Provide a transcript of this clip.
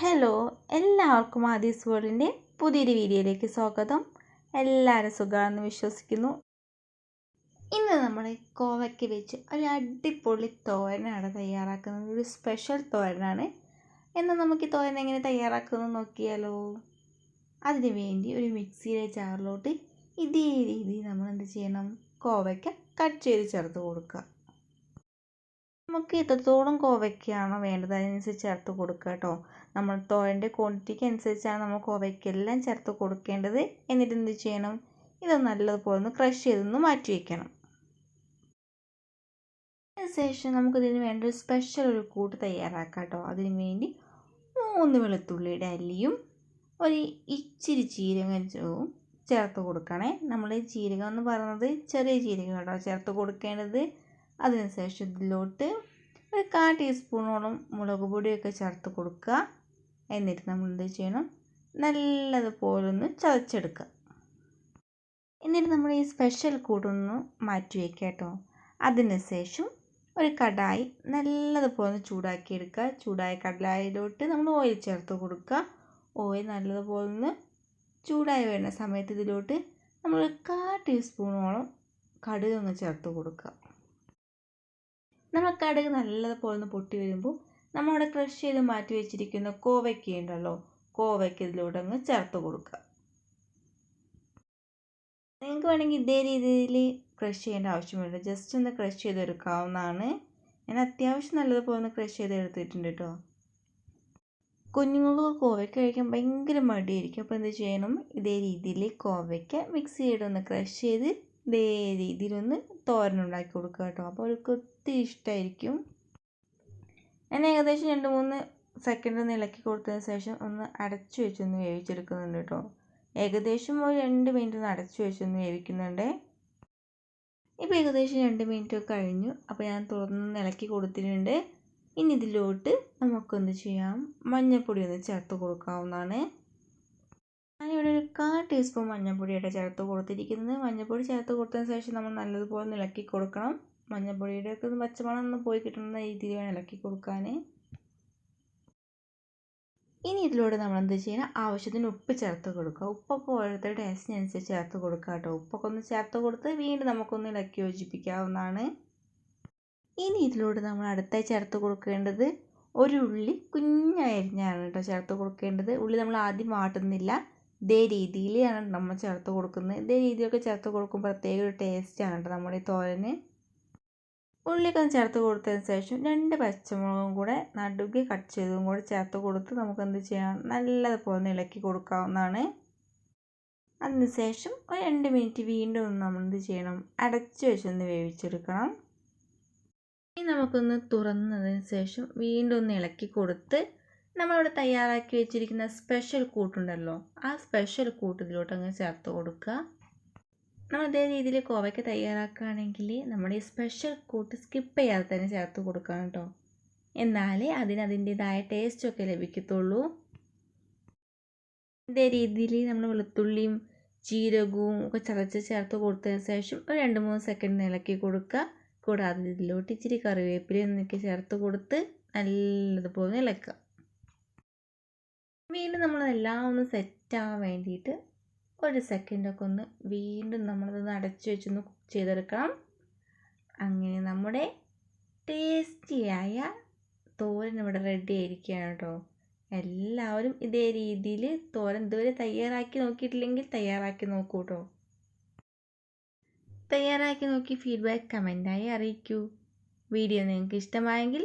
Hello എല്ലാവർക്കും ആദീസ് വേൾഡിന്റെ പുതിയൊരു വീഡിയോയിലേക്ക് സ്വാഗതം. എല്ലാവരും സുഖമാണെന്ന് വിശ്വസിക്കുന്നു. ഇന്ന് നമ്മൾ കോവയ്ക്ക് വെച്ച് ഒരു അടിപൊളി തോരനാണ് തയ്യാറാക്കുന്നത്. ഒരു സ്പെഷ്യൽ തോരനാണ്. എന്നാൽ നമുക്ക് ഈ തോരൻ എങ്ങനെ തയ്യാറാക്കുന്നത് നോക്കിയാലോ? അതിന് വേണ്ടി ഒരു മിക്സിയിലെ ജാറിലോട്ട് ഇതേ രീതിയിൽ നമ്മൾ എന്ത് ചെയ്യണം? കോവയ്ക്ക കട്ട് ചെയ്ത് ചേർത്ത് കൊടുക്കുക. നമുക്ക് എത്രത്തോളം കോവയ്ക്കാണോ വേണ്ടത്? അതിനനുസരിച്ച് ചേർത്ത് കൊടുക്കുക കേട്ടോ. നമ്മൾ തോരന്റെ ക്വാണ്ടിറ്റിക്ക് അനുസരിച്ചാണ് നമ്മൾ കോവയ്ക്കെല്ലാം ചേർത്ത് കൊടുക്കേണ്ടത്. എന്നിട്ട് എന്ത് ചെയ്യണം? ഇത് നല്ലതുപോലെ ഒന്ന് ക്രഷ് ചെയ്തൊന്ന് മാറ്റി വയ്ക്കണം അതിനുശേഷം നമുക്കിതിന് വേണ്ട ഒരു സ്പെഷ്യൽ ഒരു കൂട്ട് തയ്യാറാക്കാം കേട്ടോ. അതിന് വേണ്ടി മൂന്ന് വെളുത്തുള്ളിയുടെ അല്ലിയും ഒരു ഇച്ചിരി ജീരകവും ചേർത്ത് കൊടുക്കണേ. നമ്മൾ ജീരകം എന്ന് പറയുന്നത് ചെറിയ ജീരകം കേട്ടോ ചേർത്ത് കൊടുക്കേണ്ടത്. അതിനുശേഷം ഇതിലോട്ട് ഒരു കാ ടീസ്പൂണോളം മുളക് പൊടിയൊക്കെ ചേർത്ത് കൊടുക്കുക. എന്നിട്ട് നമ്മൾ എന്ത് ചെയ്യണം? നല്ലതുപോലെ ഒന്ന് ചതച്ചെടുക്കുക. എന്നിട്ട് നമ്മൾ ഈ സ്പെഷ്യൽ കൂടൊന്ന് മാറ്റി വയ്ക്കുക കേട്ടോ. അതിനുശേഷം ഒരു കടായി നല്ലതുപോലെ ഒന്ന് ചൂടാക്കിയെടുക്കുക. ചൂടായ കടലായിലോട്ട് നമ്മൾ ഓയിൽ ചേർത്ത് കൊടുക്കുക. ഓയിൽ നല്ലതുപോലെ ഒന്ന് ചൂടായി വരുന്ന സമയത്ത് ഇതിലോട്ട് നമ്മൾ കാ ടീസ്പൂണോളം കടുക് ഒന്ന് ചേർത്ത് കൊടുക്കുക. നമ്മൾ കടുക് നല്ലതുപോലെ ഒന്ന് പൊട്ടി വരുമ്പോൾ നമ്മളവിടെ ക്രഷ് ചെയ്ത് മാറ്റി വെച്ചിരിക്കുന്ന കോവയ്ക്ക ഉണ്ടല്ലോ കോവയ്ക്ക ഇതിലൂടെ അങ്ങ് ചേർത്ത് കൊടുക്കുക. നിങ്ങൾക്ക് വേണമെങ്കിൽ ഇതേ രീതിയിൽ ക്രഷ് ചെയ്യേണ്ട ആവശ്യമില്ല. ജസ്റ്റ് ഒന്ന് ക്രഷ് ചെയ്തെടുക്കാവുന്നതാണ്. ഞാൻ അത്യാവശ്യം നല്ലതുപോലെ ഒന്ന് ക്രഷ് ചെയ്ത് എടുത്തിട്ടുണ്ട് കേട്ടോ കുഞ്ഞുങ്ങൾക്ക് കോവയ്ക്ക കഴിക്കാൻ ഭയങ്കര മടിയായിരിക്കും. അപ്പോൾ എന്ത് ചെയ്യണം? ഇതേ രീതിയിൽ കോവയ്ക്ക മിക്സ് ചെയ്തൊന്ന് ക്രഷ് ചെയ്ത് ഇതേ രീതിയിലൊന്ന് തോരനുണ്ടാക്കി കൊടുക്കുക കേട്ടോ. അപ്പോൾ അവർക്ക് ഒത്തിരി ഇഷ്ടമായിരിക്കും ഞാൻ ഏകദേശം രണ്ട് മൂന്ന് സെക്കൻഡ് ഒന്ന് ഇളക്കി കൊടുത്തതിന് ശേഷം ഒന്ന് അടച്ചു വെച്ചൊന്ന് വേവിച്ചെടുക്കുന്നുണ്ട് കേട്ടോ. ഏകദേശം ഒരു രണ്ട് മിനിറ്റ് ഒന്ന് അടച്ചു വെച്ചൊന്ന് വേവിക്കുന്നുണ്ട്. ഇപ്പോൾ ഏകദേശം രണ്ട് മിനിറ്റ് കഴിഞ്ഞു. അപ്പോൾ ഞാൻ തുറന്ന് ഇളക്കി കൊടുത്തിട്ടുണ്ട്. ഇനി ഇതിലോട്ട് നമുക്കൊന്ന് ചെയ്യാം. മഞ്ഞൾപ്പൊടി ഒന്ന് ചേർത്ത് കൊടുക്കാവുന്നതാണ്. ഞാനിവിടെ ഒരു കാ ടീസ്പൂൺ മഞ്ഞൾപ്പൊടിയുടെ ചേർത്ത് കൊടുത്തിരിക്കുന്നത്. മഞ്ഞൾപ്പൊടി ചേർത്ത് കൊടുത്തതിന് ശേഷം നമ്മൾ നല്ലതുപോലെ ഇളക്കി കൊടുക്കണം. മഞ്ഞൾപ്പൊടിയുടെ ഒക്കെ പച്ചമണം ഒന്ന് പോയി കിട്ടുന്ന രീതിയിൽ വേണം ഇളക്കി കൊടുക്കാൻ ഇനി ഇതിലൂടെ നമ്മൾ എന്ത് ചെയ്യണം? ആവശ്യത്തിന് ഉപ്പ് ചേർത്ത് കൊടുക്കുക. ഉപ്പൊക്കെ ഓരോരുത്തരുടെ ടേസ്റ്റിനനുസരിച്ച് ചേർത്ത് കൊടുക്കുക കേട്ടോ. ഉപ്പൊക്കെ ഒന്ന് ചേർത്ത് കൊടുത്ത് വീണ്ടും നമുക്കൊന്ന് ഇളക്കി യോജിപ്പിക്കാവുന്നതാണ്. ഇനി ഇതിലൂടെ നമ്മൾ അടുത്തായി ചേർത്ത് കൊടുക്കേണ്ടത് ഒരു ഉള്ളി കുഞ്ഞരിഞ്ഞാണ് കേട്ടോ ചേർത്ത് കൊടുക്കേണ്ടത്. ഉള്ളി നമ്മൾ ആദ്യം വാട്ടുന്നില്ല. ഇതേ രീതിയിലാണ് നമ്മൾ ചേർത്ത് കൊടുക്കുന്നത്. ഇതേ രീതിയിലൊക്കെ ചേർത്ത് കൊടുക്കുമ്പോൾ പ്രത്യേക ഒരു ടേസ്റ്റാണ് കേട്ടോ നമ്മുടെ ഈ തോരന്. ഉള്ളിയൊക്കെ ചേർത്ത് കൊടുത്തതിന് ശേഷം രണ്ട് പച്ചമുളകും കൂടെ നടുകെ കട്ട് ചെയ്തതും കൂടെ ചേർത്ത് കൊടുത്ത് നമുക്ക് എന്ത് ചെയ്യാം? നല്ലതുപോലെ ഇളക്കി കൊടുക്കാവുന്നതാണ്. അതിനുശേഷം ഒരു രണ്ട് മിനിറ്റ് വീണ്ടും ഒന്ന് നമ്മൾ എന്ത് ചെയ്യണം? അടച്ചു വെച്ചൊന്ന് വേവിച്ചെടുക്കണം. ഇനി നമുക്കൊന്ന് തുറന്നതിന് ശേഷം വീണ്ടും ഒന്ന് ഇളക്കി കൊടുത്ത് നമ്മളിവിടെ തയ്യാറാക്കി വെച്ചിരിക്കുന്ന സ്പെഷ്യൽ കൂട്ടുണ്ടല്ലോ ആ സ്പെഷ്യൽ കൂട്ട് ഇതിലോട്ട് അങ്ങ് ചേർത്ത് കൊടുക്കുക. നമ്മൾ അതേ രീതിയിൽ കോവയ്ക്ക് തയ്യാറാക്കുകയാണെങ്കിൽ നമ്മുടെ ഈ സ്പെഷ്യൽ കൂട്ട് സ്കിപ്പ് ചെയ്യാതെ തന്നെ ചേർത്ത് കൊടുക്കണം കേട്ടോ. എന്നാലേ അതിന് അതിന്റെതായ ടേസ്റ്റൊക്കെ ലഭിക്കത്തുള്ളൂ. ഇതേ രീതിയിൽ നമ്മൾ വെളുത്തുള്ളിയും ജീരകവും ഒക്കെ ചതച്ച് ചേർത്ത് കൊടുത്തതിന് ശേഷം ഒരു രണ്ട് മൂന്ന് സെക്കൻഡ് ഇളക്കി കൊടുക്കുക. കൂടാതെ ഇതിലോട്ട് ഇച്ചിരി കറിവേപ്പിലയൊക്കെ ചേർത്ത് കൊടുത്ത് നല്ലതുപോലെ ഇളക്കുക. വീണ്ടും നമ്മളെല്ലാം ഒന്ന് സെറ്റാകാൻ വേണ്ടിയിട്ട് ഒരു സെക്കൻഡൊക്കെ ഒന്ന് വീണ്ടും നമ്മളതൊന്ന് അടച്ചു വെച്ചൊന്ന് കുക്ക് ചെയ്തെടുക്കണം. അങ്ങനെ നമ്മുടെ ടേസ്റ്റിയായ തോരൻ ഇവിടെ റെഡി ആയിരിക്കുകയാണ് കേട്ടോ. എല്ലാവരും ഇതേ രീതിയിൽ തോരൻ ഇതുവരെ തയ്യാറാക്കി നോക്കിയിട്ടില്ലെങ്കിൽ തയ്യാറാക്കി നോക്കൂ കേട്ടോ. തയ്യാറാക്കി നോക്കി ഫീഡ്ബാക്ക് കമന്റായി അറിയിക്കൂ. വീഡിയോ നിങ്ങൾക്ക് ഇഷ്ടമായെങ്കിൽ